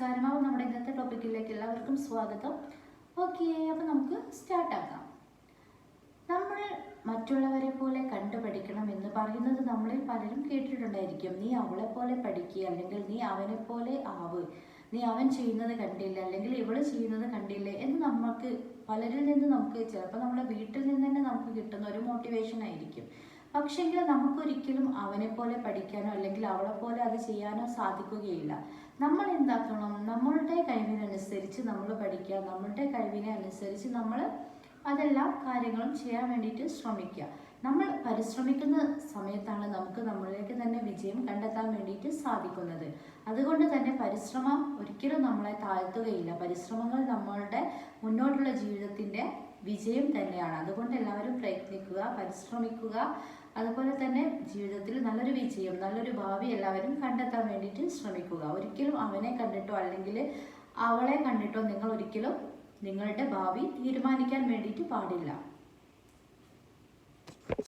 നമസ്കാരം അപ്പോൾ നമ്മുടെ ഇന്നത്തെ ടോപ്പിക്കിലേക്ക് എല്ലാവർക്കും സ്വാഗതം. ഓക്കെ അപ്പോൾ നമുക്ക് സ്റ്റാർട്ട് ആക്കാം. നമ്മൾ മറ്റുള്ളവരെ പോലെ കണ്ടുപഠിക്കണം എന്ന് പറയുന്നത് നമ്മളിൽ പലരും കേട്ടിട്ടുണ്ടായിരിക്കും. നീ അവളെ പോലെ പഠിക്കുക അല്ലെങ്കിൽ നീ അവനെ പോലെ ആവ്. നീ അവൻ ചെയ്യുന്നത് കണ്ടില്ല അല്ലെങ്കിൽ ഇവൾ ചെയ്യുന്നത് കണ്ടില്ലേ എന്ന് നമുക്ക് പലരിൽ നിന്ന് നമുക്ക് ചിലപ്പോൾ നമ്മുടെ വീട്ടിൽ നിന്ന് തന്നെ നമുക്ക് കിട്ടുന്ന ഒരു മോട്ടിവേഷൻ ആയിരിക്കും. പക്ഷെങ്കിൽ നമുക്കൊരിക്കലും അവനെ പോലെ പഠിക്കാനോ അല്ലെങ്കിൽ അവളെ പോലെ അത് ചെയ്യാനോ സാധിക്കുകയില്ല. നമ്മൾ എന്താക്കണം നമ്മളുടെ കഴിവിനനുസരിച്ച് നമ്മൾ പഠിക്കുക. നമ്മളുടെ കഴിവിനെ അനുസരിച്ച് നമ്മൾ അതെല്ലാം കാര്യങ്ങളും ചെയ്യാൻ വേണ്ടിയിട്ട് ശ്രമിക്കുക. നമ്മൾ പരിശ്രമിക്കുന്ന സമയത്താണ് നമുക്ക് നമ്മളിലേക്ക് തന്നെ വിജയം കണ്ടെത്താൻ വേണ്ടിയിട്ട് സാധിക്കുന്നത്. അതുകൊണ്ട് തന്നെ പരിശ്രമം ഒരിക്കലും നമ്മളെ താഴ്ത്തുകയില്ല. പരിശ്രമങ്ങൾ നമ്മളുടെ മുന്നോട്ടുള്ള ജീവിതത്തിന്റെ വിജയം തന്നെയാണ്. അതുകൊണ്ട് എല്ലാവരും പ്രയത്നിക്കുക പരിശ്രമിക്കുക. അതുപോലെ തന്നെ ജീവിതത്തിൽ നല്ലൊരു വിജയം നല്ലൊരു ഭാവി എല്ലാവരും കണ്ടെത്താൻ വേണ്ടിയിട്ട് ശ്രമിക്കുക. ഒരിക്കലും അവനെ കണ്ടിട്ടോ അല്ലെങ്കിൽ അവളെ കണ്ടിട്ടോ നിങ്ങൾ ഒരിക്കലും നിങ്ങളുടെ ഭാവി തീരുമാനിക്കാൻ വേണ്ടിയിട്ട് പാടില്ല.